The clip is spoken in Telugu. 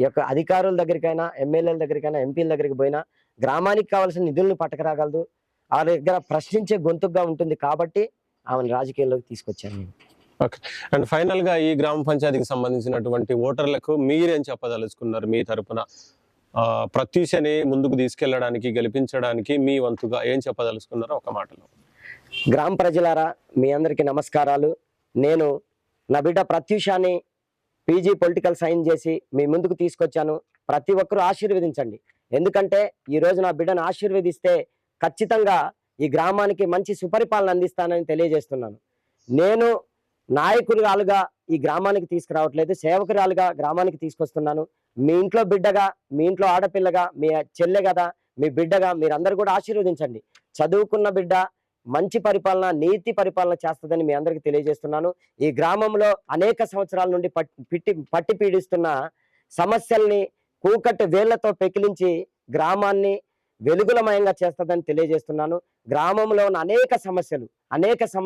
ఈ యొక్క అధికారుల దగ్గరికైనా ఎమ్మెల్యేల దగ్గరికైనా ఎంపీల దగ్గరికి పోయినా గ్రామానికి కావాల్సిన నిధులను పట్టకరాగలదు. ఆ దగ్గర ప్రశ్నించే గొంతుగా ఉంటుంది కాబట్టి ఆమెను రాజకీయాల్లోకి తీసుకొచ్చాను నేను అండ్ ఫైనల్గా ఈ గ్రామ పంచాయతీకి సంబంధించినటువంటి ఓటర్లకు మీరేం చెప్పదలుచుకున్నారు మీ తరపున? ప్రత్యూషని ముందుకు తీసుకెళ్ళడానికి గెలిపించడానికి మీ వంతుగా ఏం చెప్పదలుచుకున్నారో ఒక మాటలో. గ్రామ ప్రజలారా మీ అందరికీ నమస్కారాలు. నేను నా బిడ్డ ప్రత్యూషాన్ని పీజీ పొలిటికల్ సైన్స్ చేసి మీ ముందుకు తీసుకొచ్చాను. ప్రతి ఒక్కరూ ఆశీర్వదించండి. ఎందుకంటే ఈ రోజు నా బిడ్డను ఆశీర్వదిస్తే ఖచ్చితంగా ఈ గ్రామానికి మంచి సుపరిపాలన అందిస్తానని తెలియజేస్తున్నాను. నేను నాయకురాలుగా ఈ గ్రామానికి తీసుకురావట్లేదు. సేవకురాలుగా గ్రామానికి తీసుకొస్తున్నాను. మీ ఇంట్లో బిడ్డగా మీ ఇంట్లో ఆడపిల్లగా మీ చెల్లె కదా మీ బిడ్డగా మీరందరూ కూడా ఆశీర్వదించండి. చదువుకున్న బిడ్డ మంచి పరిపాలన నీతి పరిపాలన చేస్తుందని మీ అందరికీ తెలియజేస్తున్నాను. ఈ గ్రామంలో అనేక సంవత్సరాల నుండి పట్టి పిట్టి పట్టి పీడిస్తున్న సమస్యల్ని కూకట్టు వేళ్ళతో పెకిలించి గ్రామాన్ని వెలుగులమయంగా చేస్తుందని తెలియజేస్తున్నాను. గ్రామంలో ఉన్న అనేక సమస్యలు అనేక సమస్యలు